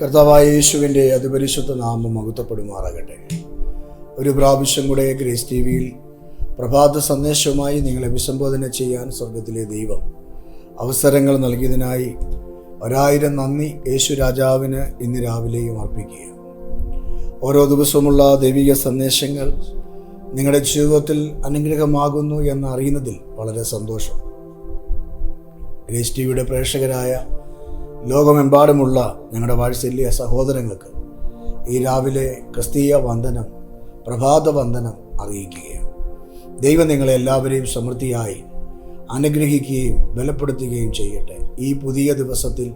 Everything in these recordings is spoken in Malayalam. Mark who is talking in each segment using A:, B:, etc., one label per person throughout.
A: കർത്താവായ യേശുവിന്റെ അതിപരിശുദ്ധ നാമം മകുത്തപ്പെടുമാറാകട്ടെ ഒരു പ്രാവശ്യം കൂടെ ഗ്രേസ് ടി വിയിൽ പ്രഭാത സന്ദേശവുമായി നിങ്ങളെ അഭിസംബോധന ചെയ്യാൻ സ്വർഗത്തിലെ ദൈവം അവസരങ്ങൾ നൽകിയതിനായി ഒരായിരം നന്ദി യേശു രാജാവിന് ഇന്ന് രാവിലെയും അർപ്പിക്കുക ഓരോ ദിവസവുമുള്ള ദൈവിക സന്ദേശങ്ങൾ നിങ്ങളുടെ ജീവിതത്തിൽ അനുഗ്രഹമാകുന്നു എന്നറിയുന്നതിൽ വളരെ സന്തോഷം. ഗ്രേസ് ടി വിയുടെ പ്രേക്ഷകരായ ലോകമെമ്പാടുമുള്ള ഞങ്ങളുടെ വാത്സല്യ സഹോദരങ്ങൾക്ക് ഈ രാവിലെ ക്രിസ്തീയ വന്ദനം പ്രഭാത വന്ദനം അറിയിക്കുകയാണ്. ദൈവം നിങ്ങളെ എല്ലാവരെയും സമൃദ്ധിയായി അനുഗ്രഹിക്കുകയും ബലപ്പെടുത്തുകയും ചെയ്യട്ടെ. ഈ പുതിയ ദിവസത്തിൽ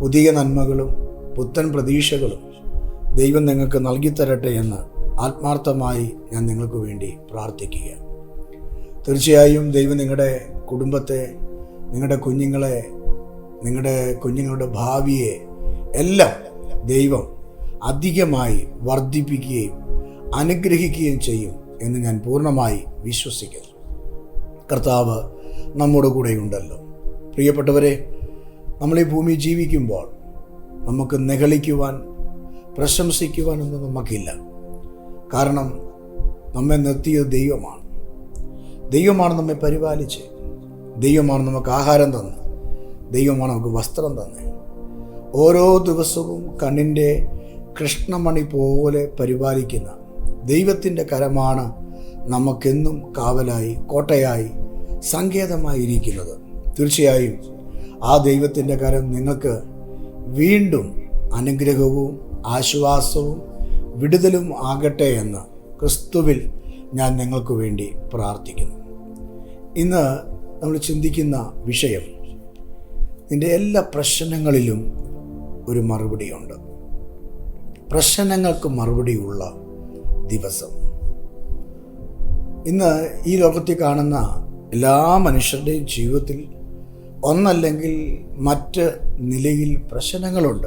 A: പുതിയ നന്മകളും പുത്തൻ പ്രതീക്ഷകളും ദൈവം നിങ്ങൾക്ക് നൽകിത്തരട്ടെ എന്ന് ആത്മാർത്ഥമായി ഞാൻ നിങ്ങൾക്ക് വേണ്ടി പ്രാർത്ഥിക്കുക തീർച്ചയായും ദൈവം നിങ്ങളുടെ കുടുംബത്തെ നിങ്ങളുടെ കുഞ്ഞുങ്ങളെ നിങ്ങളുടെ കുഞ്ഞുങ്ങളുടെ ഭാവിയെ എല്ലാം ദൈവം അധികമായി വർദ്ധിപ്പിക്കുകയും അനുഗ്രഹിക്കുകയും ചെയ്യും എന്ന് ഞാൻ പൂർണമായി വിശ്വസിക്കുന്നു. കർത്താവ് നമ്മുടെ കൂടെയുണ്ടല്ലോ. പ്രിയപ്പെട്ടവരെ നമ്മൾ ഈ ഭൂമി ജീവിക്കുമ്പോൾ നമുക്ക് നിഗളിക്കുവാൻ പ്രശംസിക്കുവാനൊന്നും നമുക്കില്ല. കാരണം നമ്മെ നിർത്തിയ ദൈവമാണ്. ദൈവമാണ് നമ്മെ പരിപാലിച്ച്. ദൈവമാണ് നമുക്ക് ആഹാരം തന്ന്. ദൈവമാണ് നമുക്ക് വസ്ത്രം തന്നെ ഓരോ ദിവസവും കണ്ണിന്റെ കൃഷ്ണമണി പോലെ പരിപാലിക്കുന്ന ദൈവത്തിന്റെ കരമാണ് നമുക്കെന്നും കാവലായി കോട്ടയായി സങ്കേതമായി ഇരിക്കുന്നത്. തീർച്ചയായും ആ ദൈവത്തിന്റെ കരം നിങ്ങൾക്ക് വീണ്ടും അനുഗ്രഹവും ആശ്വാസവും വിടുതലും ആകട്ടെ എന്ന് ക്രിസ്തുവിൽ ഞാൻ നിങ്ങൾക്ക് വേണ്ടി പ്രാർത്ഥിക്കുന്നു. ഇന്ന് നമ്മൾ ചിന്തിക്കുന്ന വിഷയം നിന്റെ എല്ലാ പ്രശ്നങ്ങളിലും ഒരു മറുപടിയുണ്ട്. പ്രശ്നങ്ങൾക്ക് മറുപടിയുള്ള ദിവസം. ഇന്ന് ഈ ലോകത്തിൽ കാണുന്ന എല്ലാ മനുഷ്യരുടെയും ജീവിതത്തിൽ ഒന്നല്ലെങ്കിൽ മറ്റ് നിലയിൽ പ്രശ്നങ്ങളുണ്ട്.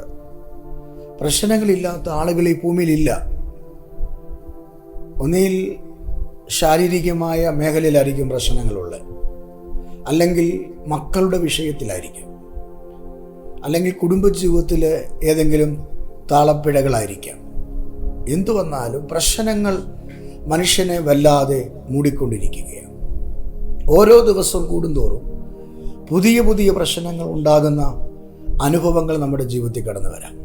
A: പ്രശ്നങ്ങളില്ലാത്ത ആളുകൾ ഈ ഭൂമിയിലില്ല. ഒന്നിൽ ശാരീരികമായ മേഖലയിലായിരിക്കും പ്രശ്നങ്ങളുള്ളത്. അല്ലെങ്കിൽ മക്കളുടെ വിഷയത്തിലായിരിക്കും. അല്ലെങ്കിൽ കുടുംബജീവിതത്തിൽ ഏതെങ്കിലും താളപ്പിഴകളായിരിക്കാം. എന്തു വന്നാലും പ്രശ്നങ്ങൾ മനുഷ്യനെ വല്ലാതെ മൂടിക്കൊണ്ടിരിക്കുകയാണ്. ഓരോ ദിവസം കൂടുന്തോറും പുതിയ പുതിയ പ്രശ്നങ്ങൾ ഉണ്ടാകുന്ന അനുഭവങ്ങൾ നമ്മുടെ ജീവിതത്തിൽ കടന്നു വരാം.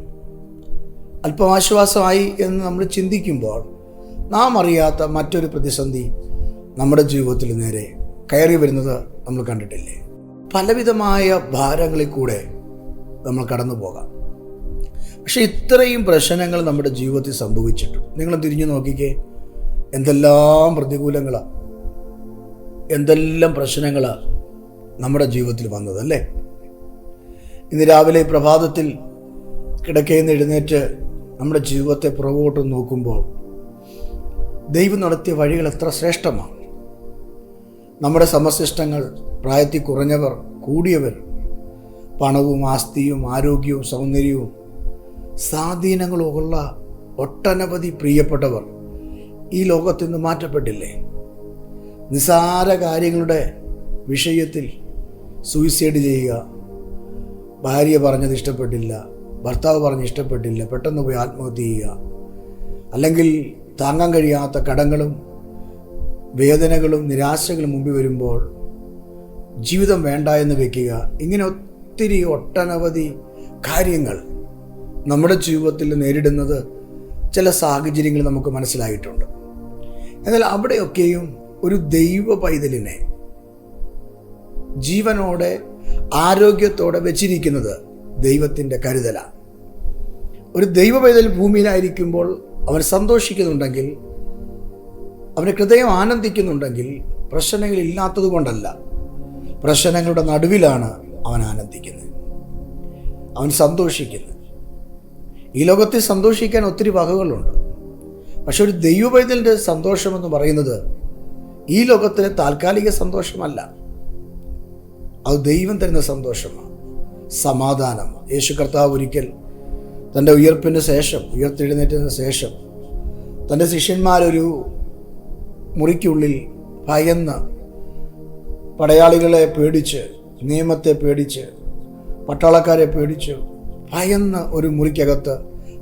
A: അല്പം ആശ്വാസമായി എന്ന് നമ്മൾ ചിന്തിക്കുമ്പോൾ നാം അറിയാത്ത മറ്റൊരു പ്രതിസന്ധി നമ്മുടെ ജീവിതത്തിൽ നേരെ കയറി വരുന്നത് നമ്മൾ കണ്ടിട്ടില്ലേ? പലവിധമായ ഭാരങ്ങളിൽ കൂടെ നമ്മൾ കടന്നു പോകാം. പക്ഷെ ഇത്രയും പ്രശ്നങ്ങൾ നമ്മുടെ ജീവിതത്തിൽ സംഭവിച്ചിട്ടു നിങ്ങൾ തിരിഞ്ഞു നോക്കിക്കേ എന്തെല്ലാം പ്രതികൂലങ്ങളാണ് എന്തെല്ലാം പ്രശ്നങ്ങളാണ് നമ്മുടെ ജീവിതത്തിൽ വന്നതല്ലേ? ഇന്ന് രാവിലെ പ്രഭാതത്തിൽ കിടക്കയിൽ നിന്ന് എഴുന്നേറ്റ് നമ്മുടെ ജീവിതത്തെ പുറകോട്ട് നോക്കുമ്പോൾ ദൈവം നടത്തിയ വഴികൾ എത്ര ശ്രേഷ്ഠമാണ്. നമ്മുടെ സമശിഷ്ടങ്ങൾ പ്രായത്തിൽ കുറഞ്ഞവർ കൂടിയവർ പണവും ആസ്തിയും ആരോഗ്യവും സൗന്ദര്യവും സ്വാധീനങ്ങളും ഉള്ള ഒട്ടനവധി പ്രിയപ്പെട്ടവർ ഈ ലോകത്തു നിന്ന് മാറ്റപ്പെട്ടില്ലേ? നിസാര കാര്യങ്ങളുടെ വിഷയത്തിൽ സൂയിസൈഡ് ചെയ്യുക. ഭാര്യ പറഞ്ഞത് ഇഷ്ടപ്പെട്ടില്ല ഭർത്താവ് പറഞ്ഞ് ഇഷ്ടപ്പെട്ടില്ല പെട്ടെന്ന് പോയി ആത്മഹത്യ ചെയ്യുക. അല്ലെങ്കിൽ താങ്ങാൻ കഴിയാത്ത കടങ്ങളും വേദനകളും നിരാശകളും മുമ്പിൽ വരുമ്പോൾ ജീവിതം വേണ്ട എന്ന് വെക്കുക. ഇങ്ങനെ ഒത്തിരി ഒട്ടനവധി കാര്യങ്ങൾ നമ്മുടെ ജീവിതത്തിൽ നേരിടുന്നത് ചില സാഹചര്യങ്ങൾ നമുക്ക് മനസ്സിലായിട്ടുണ്ട്. എന്നാൽ അവിടെയൊക്കെയും ഒരു ദൈവ പൈതലിനെ ജീവനോടെ ആരോഗ്യത്തോടെ വെച്ചിരിക്കുന്നത് ദൈവത്തിന്റെ കരുതലാണ്. ഒരു ദൈവ പൈതൽ ഭൂമിയിലായിരിക്കുമ്പോൾ അവൻ സന്തോഷിക്കുന്നുണ്ടെങ്കിൽ അവന്റെ ഹൃദയം ആനന്ദിക്കുന്നുണ്ടെങ്കിൽ പ്രശ്നങ്ങൾ ഇല്ലാത്തത് കൊണ്ടല്ല പ്രശ്നങ്ങളുടെ നടുവിലാണ് അവൻ ആനന്ദിക്കുന്നു. അവൻ സന്തോഷിക്കുന്നു. ഈ ലോകത്തെ സന്തോഷിക്കാൻ ഒത്തിരി വകകളുണ്ട്. പക്ഷെ ഒരു ദൈവപൈതലിന്റെ സന്തോഷമെന്ന് പറയുന്നത് ഈ ലോകത്തിലെ താൽക്കാലിക സന്തോഷമല്ല. അത് ദൈവം തരുന്ന സന്തോഷമാണ്. സമാധാനമാണ് യേശു കർത്താവ് ഒരിക്കൽ തന്റെ ഉയർപ്പിന് ശേഷം ഉയർത്തെഴുന്നേറ്റതിന് ശേഷം തന്റെ ശിഷ്യന്മാരൊരു മുറിക്കുള്ളിൽ ഭയന്ന് പടയാളികളെ പേടിച്ച് നിയമത്തെ പേടിച്ച് പട്ടാളക്കാരെ പേടിച്ച് ഭയന്ന് ഒരു മുറിക്കകത്ത്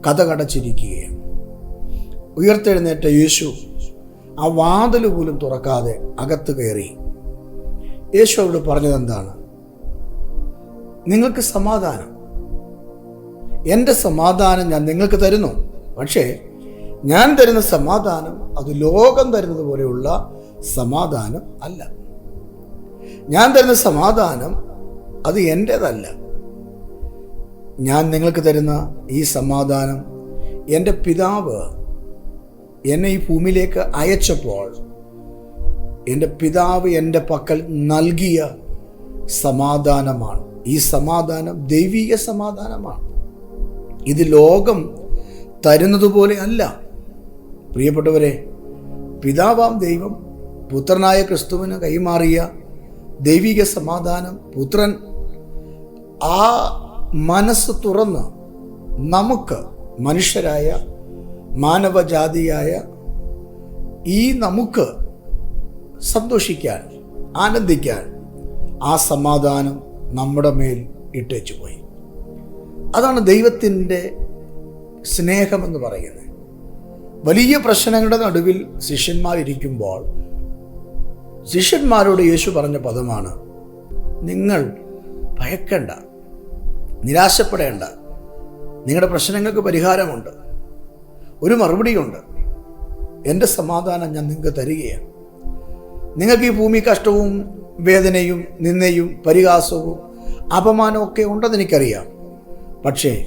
A: കഥ കടച്ചിരിക്കുകയാണ്. ഉയർത്തെഴുന്നേറ്റ യേശു ആ വാതിൽ പോലും തുറക്കാതെ അകത്ത് കയറി. യേശു അവിടെ പറഞ്ഞത് എന്താണ് നിങ്ങൾക്ക് സമാധാനം. എന്റെ സമാധാനം ഞാൻ നിങ്ങൾക്ക് തരുന്നു. പക്ഷേ ഞാൻ തരുന്ന സമാധാനം അത് ലോകം തരുന്നത് പോലെയുള്ള സമാധാനം അല്ല. ഞാൻ തരുന്ന സമാധാനം അത് എന്റേതല്ല ഞാൻ നിങ്ങൾക്ക് തരുന്ന ഈ സമാധാനം എന്റെ പിതാവ് എന്നെ ഈ ഭൂമിയിലേക്ക് അയച്ചപ്പോൾ എന്റെ പിതാവ് എന്റെ പക്കൽ നൽകിയ സമാധാനമാണ്. ഈ സമാധാനം ദൈവിക സമാധാനമാണ്. ഇത് ലോകം തരുന്നത് പോലെ അല്ല. പ്രിയപ്പെട്ടവരെ പിതാവാം ദൈവം പുത്രനായ ക്രിസ്തുവിന് കൈമാറിയ ദൈവിക സമാധാനം പുത്രൻ ആ മനസ്സ് തുറന്ന് നമുക്ക് മനുഷ്യരായ മാനവജാതിയായ ഈ നമുക്ക് സന്തോഷിക്കാൻ ആനന്ദിക്കാൻ ആ സമാധാനം നമ്മുടെ മേൽ ഇട്ടേച്ചു പോയി. അതാണ് ദൈവത്തിന്റെ സ്നേഹമെന്ന് പറയുന്നത്. വലിയ പ്രശ്നങ്ങളുടെ നടുവിൽ ശിഷ്യന്മാരിയ്ക്കുമ്പോൾ ശിഷ്യന്മാരോട് യേശു പറഞ്ഞ പദമാണ് നിങ്ങൾ ഭയക്കണ്ട നിരാശപ്പെടേണ്ട. നിങ്ങളുടെ പ്രശ്നങ്ങൾക്ക് പരിഹാരമുണ്ട്. ഒരു മറുപടിയുണ്ട്. എന്റെ സമാധാനം ഞാൻ നിങ്ങൾക്ക് തരികയാണ്. നിങ്ങൾക്ക് ഈ ഭൂമി കഷ്ടവും വേദനയും നിന്നയും പരിഹാസവും അപമാനവും ഒക്കെ ഉണ്ടെന്ന് എനിക്കറിയാം. പക്ഷേ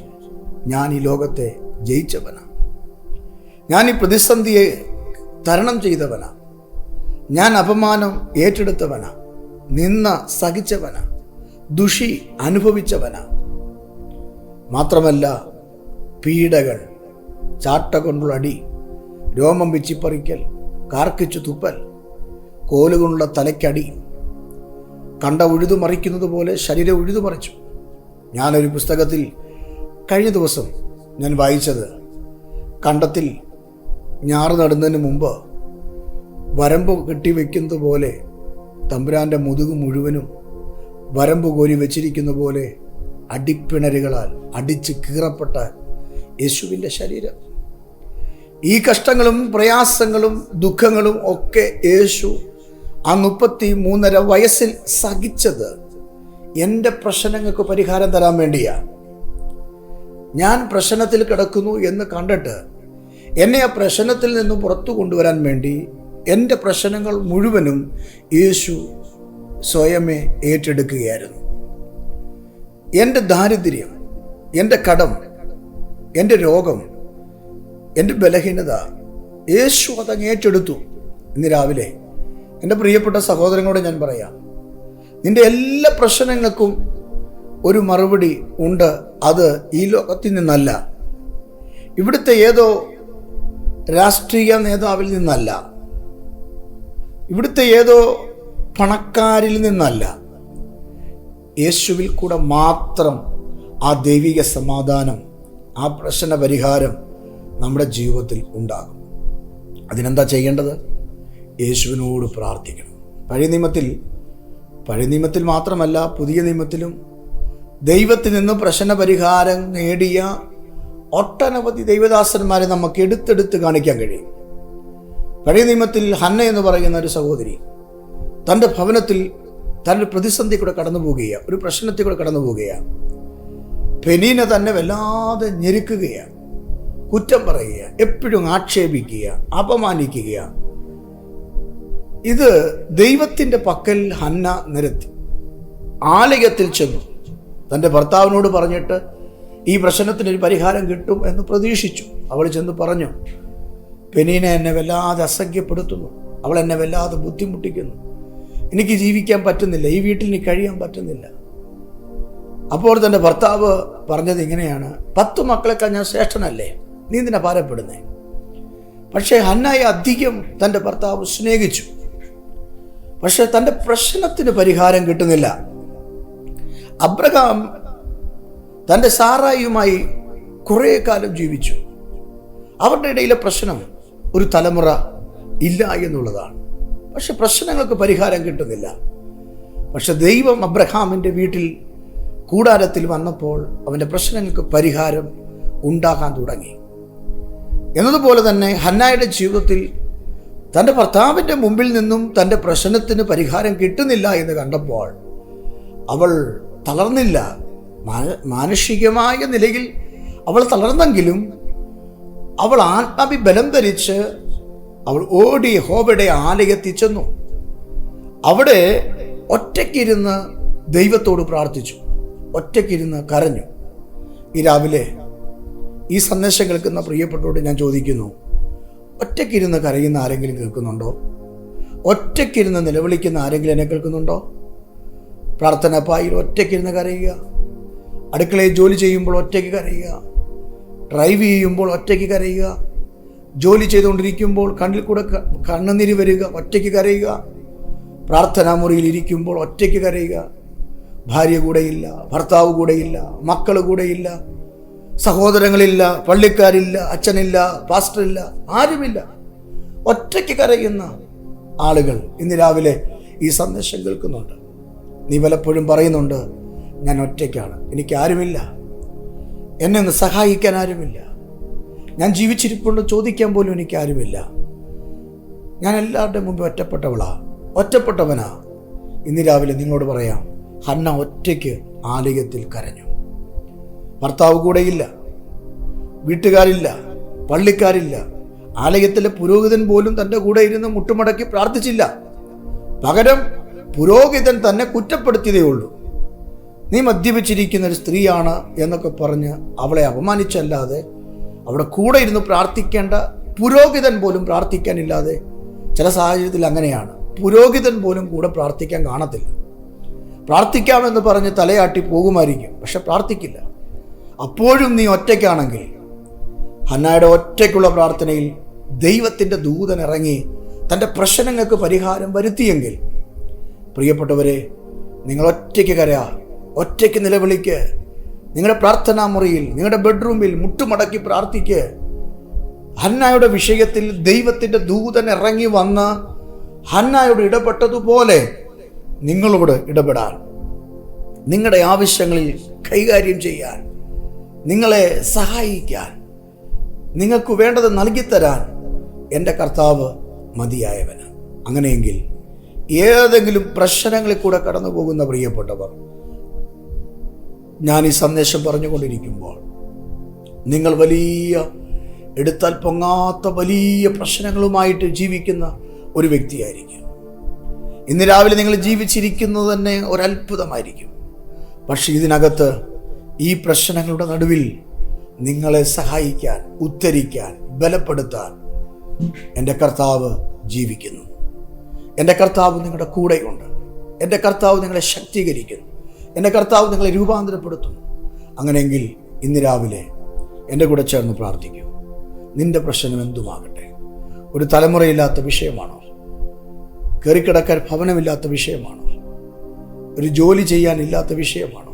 A: ഞാൻ ഈ ലോകത്തെ ജയിച്ചവനാണ് ഞാൻ ഈ പ്രതിസന്ധിയെ തരണം ചെയ്തവനാ. ഞാൻ അപമാനം ഏറ്റെടുത്തവനാ നിന്ന സഹിച്ചവനാ ദുഷി അനുഭവിച്ചവനാ. മാത്രമല്ല പീഡകൾ ചാട്ട കൊണ്ടുള്ള അടി രോമം പിച്ചിപ്പറിക്കൽ കാർക്കിച്ചു തുപ്പൽ കോലുകൊണ്ടുള്ള തലയ്ക്കടി കണ്ട ഉഴുതുമറിക്കുന്നത് പോലെ ശരീരം ഉഴുതുമറിച്ചു ഞാനൊരു പുസ്തകത്തിൽ കഴിഞ്ഞ ദിവസം ഞാൻ വായിച്ചത് കണ്ടത്തിൽ ഞാറ് നടുന്നതിന് മുമ്പ് വരമ്പ് കെട്ടിവെക്കുന്നത് പോലെ തമ്പുരാന്റെ മുതുക് മുഴുവനും വരമ്പ് കോരി വെച്ചിരിക്കുന്ന പോലെ അടിപ്പിണരുകളാൽ അടിച്ച് കീറപ്പെട്ട യേശുവിന്റെ ശരീരം. ഈ കഷ്ടങ്ങളും പ്രയാസങ്ങളും ദുഃഖങ്ങളും ഒക്കെ യേശു ആ മുപ്പത്തി മൂന്നര വയസ്സിൽ സഹിച്ചത് എന്റെ പ്രശ്നങ്ങൾക്ക് പരിഹാരം തരാൻ വേണ്ടിയാ. ഞാൻ പ്രശ്നത്തിൽ കിടക്കുന്നു എന്ന് കണ്ടിട്ട് എന്നെ ആ പ്രശ്നത്തിൽ നിന്ന് പുറത്തു കൊണ്ടുവരാൻ വേണ്ടി എന്റെ പ്രശ്നങ്ങൾ മുഴുവനും യേശു സ്വയമേ ഏറ്റെടുക്കുകയായിരുന്നു. എന്റെ ദാരിദ്ര്യം എന്റെ കടം എന്റെ രോഗം എന്റെ ബലഹീനത യേശു അതങ്ങ് ഏറ്റെടുത്തു ഇന്ന് രാവിലെ. എന്റെ പ്രിയപ്പെട്ട സഹോദരങ്ങളോട് ഞാൻ പറയാം നിന്റെ എല്ലാ പ്രശ്നങ്ങൾക്കും ഒരു മറുപടി ഉണ്ട് അത് ഈ ലോകത്തിൽ നിന്നല്ല. ഇവിടുത്തെ ഏതോ രാഷ്ട്രീയ നേതാവിൽ നിന്നല്ല. ഇവിടുത്തെ ഏതോ പണക്കാരിൽ നിന്നല്ല. യേശുവിൽ കൂടെ മാത്രം ആ ദൈവിക സമാധാനം ആ പ്രശ്ന പരിഹാരം നമ്മുടെ ജീവിതത്തിൽ ഉണ്ടാകും. അതിനെന്താ ചെയ്യേണ്ടത്? യേശുവിനോട് പ്രാർത്ഥിക്കണം. പഴയ നിയമത്തിൽ പഴയ നിയമത്തിൽ മാത്രമല്ല പുതിയ നിയമത്തിലും ദൈവത്തിൽ നിന്ന് പ്രശ്ന പരിഹാരം നേടിയ ഒട്ടനവധി ദൈവദാസന്മാരെ നമുക്ക് എടുത്തെടുത്ത് കാണിക്കാൻ കഴിയും. പഴയ നിയമത്തിൽ ഹന്ന എന്ന് പറയുന്ന ഒരു സഹോദരി തന്റെ ഭവനത്തിൽ തന്റെ പ്രതിസന്ധി കൂടെ കടന്നു പോവുകയാണ് ഒരു പ്രശ്നത്തിൽ കൂടെ കടന്നു പോവുകയാണ് പെനീന തന്നെ വല്ലാതെ ഞെരുക്കുകയാണ് കുറ്റം പറയുക എപ്പോഴും ആക്ഷേപിക്കുക അപമാനിക്കുക ഇത് ദൈവത്തിന്റെ പക്കൽ ഹന്ന നിരത്തി. ആലയത്തിൽ ചെന്നു. തന്റെ ഭർത്താവിനോട് പറഞ്ഞിട്ട് ഈ പ്രശ്നത്തിന് ഒരു പരിഹാരം കിട്ടും എന്ന് പ്രതീക്ഷിച്ചു. അവൾ ചെന്ന് പറഞ്ഞു പെനീനെ എന്നെ വല്ലാതെ അസഖ്യപ്പെടുത്തുന്നു അവൾ എന്നെ വല്ലാതെ ബുദ്ധിമുട്ടിക്കുന്നു. എനിക്ക് ജീവിക്കാൻ പറ്റുന്നില്ല. ഈ വീട്ടിൽ എനിക്ക് കഴിയാൻ പറ്റുന്നില്ല. അപ്പോൾ തന്റെ ഭർത്താവ് പറഞ്ഞത് ഇങ്ങനെയാണ്. പത്ത് മക്കളെക്കാൾ ഞാൻ ശ്രേഷ്ഠനല്ലേ? നീ എന്തിനാ ഭാരപ്പെടുന്നേ? പക്ഷേ ഹന്നായി അധികം തന്റെ ഭർത്താവ് സ്നേഹിച്ചു. പക്ഷെ തന്റെ പ്രശ്നത്തിന് പരിഹാരം കിട്ടുന്നില്ല. അബ്രഹാം തന്റെ സാറായിയുമായി കുറേ കാലം ജീവിച്ചു. അവരുടെ ഇടയിലെ പ്രശ്നം ഒരു തലമുറ ഇല്ല എന്നുള്ളതാണ്. പക്ഷെ പ്രശ്നങ്ങൾക്ക് പരിഹാരം കിട്ടുന്നില്ല. പക്ഷെ ദൈവം അബ്രഹാമിന്റെ വീട്ടിൽ കൂടാരത്തിൽ വന്നപ്പോൾ അവന്റെ പ്രശ്നങ്ങൾക്ക് പരിഹാരം ഉണ്ടാകാൻ തുടങ്ങി. എന്നതുപോലെ തന്നെ ഹന്നായുടെ ജീവിതത്തിൽ തന്റെ ഭർത്താവിന്റെ മുമ്പിൽ നിന്നും തന്റെ പ്രശ്നത്തിന് പരിഹാരം കിട്ടുന്നില്ല എന്ന് കണ്ടപ്പോൾ അവൾ തളർന്നില്ല. മാന- മാനുഷികമായ നിലയിൽ അവൾ തളർന്നെങ്കിലും അവൾ ആത്മാഭിബലം ധരിച്ച് അവൾ ഓടി ഹോബയുടെ ആലയത്തിൽ ചെന്നു. അവിടെ ഒറ്റയ്ക്കിരുന്ന് ദൈവത്തോട് പ്രാർത്ഥിച്ചു. ഒറ്റയ്ക്കിരുന്ന് കരഞ്ഞു. ഈ രാവിലെ ഈ സന്ദേശം കേൾക്കുന്ന പ്രിയപ്പെട്ടോട് ഞാൻ ചോദിക്കുന്നു ഒറ്റയ്ക്കിരുന്ന് കരയുന്ന ആരെങ്കിലും കേൾക്കുന്നുണ്ടോ? ഒറ്റയ്ക്കിരുന്ന് നിലവിളിക്കുന്ന ആരെങ്കിലും എന്നെ കേൾക്കുന്നുണ്ടോ? പ്രാർത്ഥന പായിൽ ഒറ്റയ്ക്കിരുന്ന് കരയുക. അടുക്കളയിൽ ജോലി ചെയ്യുമ്പോൾ ഒറ്റയ്ക്ക് കരയുക. ഡ്രൈവ് ചെയ്യുമ്പോൾ ഒറ്റയ്ക്ക് കരയുക. ജോലി ചെയ്തുകൊണ്ടിരിക്കുമ്പോൾ കണ്ണിൽ കൂടെ കണ്ണുനീര് വരിക ഒറ്റയ്ക്ക് കരയുക. പ്രാർത്ഥനാ മുറിയിൽ ഇരിക്കുമ്പോൾ ഒറ്റയ്ക്ക് കരയുക. ഭാര്യ കൂടെയില്ല ഭർത്താവ് കൂടെയില്ല മക്കൾ കൂടെയില്ല സഹോദരങ്ങളില്ല പള്ളിക്കാരില്ല അച്ഛനില്ല പാസ്റ്ററില്ല ആരുമില്ല. ഒറ്റയ്ക്ക് കരയുന്ന ആളുകൾ ഇന്ന് രാവിലെ ഈ സന്ദേശം കേൾക്കുന്നുണ്ട്. നീ പലപ്പോഴും പറയുന്നുണ്ട് ഞാൻ ഒറ്റയ്ക്കാണ്. എനിക്ക് ആരുമില്ല. എന്നെ ഒന്ന് സഹായിക്കാൻ ആരുമില്ല. ഞാൻ ജീവിച്ചിരിപ്പുണ്ട് ചോദിക്കാൻ പോലും എനിക്ക് ആരുമില്ല. ഞാൻ എല്ലാവരുടെയും മുമ്പ് ഒറ്റപ്പെട്ടവളാ. ഒറ്റപ്പെട്ടവനാ. ഇന്ന് രാവിലെ നിങ്ങളോട് പറയാം ഹന്ന ഒറ്റയ്ക്ക് ആലയത്തിൽ കരഞ്ഞു. ഭർത്താവ് കൂടെയില്ല. വീട്ടുകാരില്ല. പള്ളിക്കാരില്ല. ആലയത്തിലെ പുരോഹിതൻ പോലും തന്റെ കൂടെ ഇരുന്ന് മുട്ടുമടക്കി പ്രാർത്ഥിച്ചില്ല. പകരം പുരോഹിതൻ തന്നെ കുറ്റപ്പെടുത്തിയതേ ഉള്ളൂ. നീ മദ്യപിച്ചിരിക്കുന്ന ഒരു സ്ത്രീയാണ് എന്നൊക്കെ പറഞ്ഞ് അവളെ അപമാനിച്ചല്ലാതെ അവിടെ കൂടെ ഇരുന്ന് പ്രാർത്ഥിക്കേണ്ട പുരോഹിതൻ പോലും പ്രാർത്ഥിക്കാനില്ലാതെ ചില സാഹചര്യത്തിൽ അങ്ങനെയാണ്. പുരോഹിതൻ പോലും കൂടെ പ്രാർത്ഥിക്കാൻ കാണത്തില്ല. പ്രാർത്ഥിക്കാമെന്ന് പറഞ്ഞ് തലയാട്ടി പോകുമായിരിക്കും പക്ഷെ പ്രാർത്ഥിക്കില്ല. അപ്പോഴും നീ ഒറ്റയ്ക്കാണെങ്കിൽ ഹന്നായുടെ ഒറ്റയ്ക്കുള്ള പ്രാർത്ഥനയിൽ ദൈവത്തിന്റെ ദൂതൻ ഇറങ്ങി തന്റെ പ്രശ്നങ്ങൾക്ക് പരിഹാരം വരുത്തിയെങ്കിൽ പ്രിയപ്പെട്ടവരെ നിങ്ങൾ ഒറ്റയ്ക്ക് കരയാ. ഒറ്റയ്ക്ക് നിലവിളിക്ക്. നിങ്ങളുടെ പ്രാർത്ഥനാ മുറിയിൽ നിങ്ങളുടെ ബെഡ്റൂമിൽ മുട്ടുമടക്കി പ്രാർത്ഥിക്ക്. ഹന്നായുടെ വിഷയത്തിൽ ദൈവത്തിന്റെ ദൂതൻ ഇറങ്ങി വന്ന് ഹന്നായോട് ഇടപെട്ടതുപോലെ നിങ്ങളോട് ഇടപെടാൻ നിങ്ങളുടെ ആവശ്യങ്ങളിൽ കൈകാര്യം ചെയ്യാൻ നിങ്ങളെ സഹായിക്കാൻ നിങ്ങൾക്ക് വേണ്ടത് നൽകിത്തരാൻ എന്റെ കർത്താവ് മതിയായവന് അങ്ങനെയെങ്കിൽ ഏതെങ്കിലും പ്രശ്നങ്ങളിൽ കൂടെ കടന്നു പോകുന്ന പ്രിയപ്പെട്ടവർ ഞാൻ ഈ സന്ദേശം പറഞ്ഞുകൊണ്ടിരിക്കുമ്പോൾ നിങ്ങൾ വലിയ എടുത്താൽ പൊങ്ങാത്ത വലിയ പ്രശ്നങ്ങളുമായിട്ട് ജീവിക്കുന്ന ഒരു വ്യക്തിയായിരിക്കും. ഇന്ന് രാവിലെ നിങ്ങൾ ജീവിച്ചിരിക്കുന്നത് തന്നെ ഒരത്ഭുതമായിരിക്കും. പക്ഷേ ഇതിനകത്ത് ഈ പ്രശ്നങ്ങളുടെ നടുവിൽ നിങ്ങളെ സഹായിക്കാൻ ഉദ്ധരിക്കാൻ ബലപ്പെടുത്താൻ എന്റെ കർത്താവ് ജീവിക്കുന്നു. എന്റെ കർത്താവ് നിങ്ങളുടെ കൂടെയുണ്ട്. എന്റെ കർത്താവ് നിങ്ങളെ ശക്തീകരിക്കുന്നു. എന്റെ കർത്താവ് നിങ്ങളെ രൂപാന്തരപ്പെടുത്തും. അങ്ങനെയെങ്കിൽ ഇന്ന് രാവിലെ എന്റെ കൂടെ ചേർന്ന് പ്രാർത്ഥിക്കൂ. നിന്റെ പ്രശ്നം എന്തുമാകട്ടെ? ഒരു തലമുറയില്ലാത്ത വിഷയമാണോ? കയറിക്കിടക്കാൻ ഭവനമില്ലാത്ത വിഷയമാണോ? ഒരു ജോലി ചെയ്യാനില്ലാത്ത വിഷയമാണോ?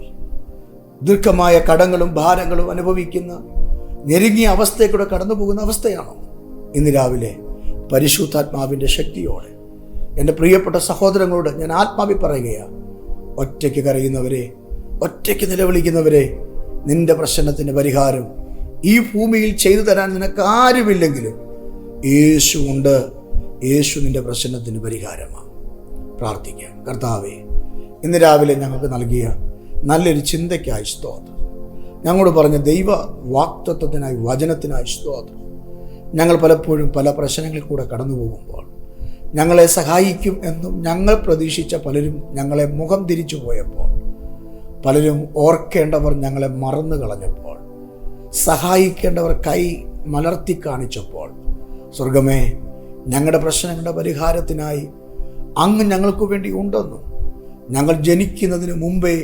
A: ദീർഘമായ കടങ്ങളും ഭാരങ്ങളും അനുഭവിക്കുന്ന ഞെരുങ്ങിയ അവസ്ഥയെക്കൂടെ കടന്നു പോകുന്ന അവസ്ഥയാണോ? ഇന്ന് രാവിലെ പരിശുദ്ധാത്മാവിന്റെ ശക്തിയോടെ എന്റെ പ്രിയപ്പെട്ട സഹോദരങ്ങളോട് ഞാൻ ആത്മാവി പറയുകയാണ് ഒറ്റയ്ക്ക് കരയുന്നവരെ ഒറ്റയ്ക്ക് നിലവിളിക്കുന്നവരെ നിന്റെ പ്രശ്നത്തിന് പരിഹാരം ഈ ഭൂമിയിൽ ചെയ്തു തരാൻ നിനക്ക് ആരുമില്ലെങ്കിലും യേശു ഉണ്ട്. യേശു നിന്റെ പ്രശ്നത്തിന് പരിഹാരമാണ് പ്രാർത്ഥിക്കുക കർത്താവേ ഇന്ന് രാവിലെ ഞങ്ങൾക്ക് നൽകിയ നല്ലൊരു ചിന്തയ്ക്കായി സ്തോത്രം. ഞങ്ങളോട് പറഞ്ഞ ദൈവ വാക്തത്വത്തിനായി വചനത്തിനായി സ്തോത്രം. ഞങ്ങൾ പലപ്പോഴും പല പ്രശ്നങ്ങളിൽ കൂടെ കടന്നു പോകുമ്പോൾ ഞങ്ങളെ സഹായിക്കും എന്നും ഞങ്ങൾ പ്രതീക്ഷിച്ച പലരും ഞങ്ങളെ മുഖം തിരിച്ചു പോയപ്പോൾ പലരും ഓർക്കേണ്ടവർ ഞങ്ങളെ മറന്നു കളഞ്ഞപ്പോൾ സഹായിക്കേണ്ടവർ കൈ മലർത്തി കാണിച്ചപ്പോൾ സ്വർഗമേ ഞങ്ങളുടെ പ്രശ്നങ്ങളുടെ പരിഹാരത്തിനായി അങ്ങ് ഞങ്ങൾക്ക് വേണ്ടി ഉണ്ടെന്നും ഞങ്ങൾ ജനിക്കുന്നതിന് മുമ്പേ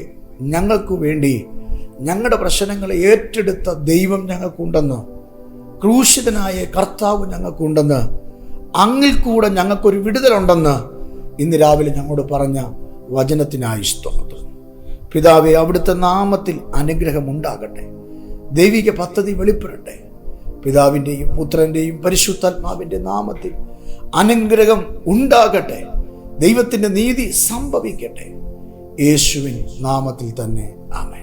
A: ഞങ്ങൾക്ക് വേണ്ടി ഞങ്ങളുടെ പ്രശ്നങ്ങളെ ഏറ്റെടുത്ത ദൈവം ഞങ്ങൾക്കുണ്ടെന്ന് ക്രൂശിതനായ കർത്താവ് ഞങ്ങൾക്കുണ്ടെന്ന് അങ്ങിൽ കൂടെ ഞങ്ങൾക്കൊരു വിടുതലുണ്ടെന്ന് ഇന്ന് രാവിലെ ഞങ്ങളോട് പറഞ്ഞ വചനത്തിനായി സ്തോത്രം. പിതാവെ അവിടുത്തെ നാമത്തിൽ അനുഗ്രഹം ഉണ്ടാകട്ടെ ദൈവിക പദ്ധതി വെളിപ്പെടട്ടെ. പിതാവിന്റെയും പുത്രന്റെയും പരിശുദ്ധാത്മാവിന്റെ നാമത്തിൽ അനുഗ്രഹം ഉണ്ടാകട്ടെ. ദൈവത്തിന്റെ നീതി സംഭവിക്കട്ടെ. യേശുവിൻ നാമത്തിൽ തന്നെ. ആമേൻ.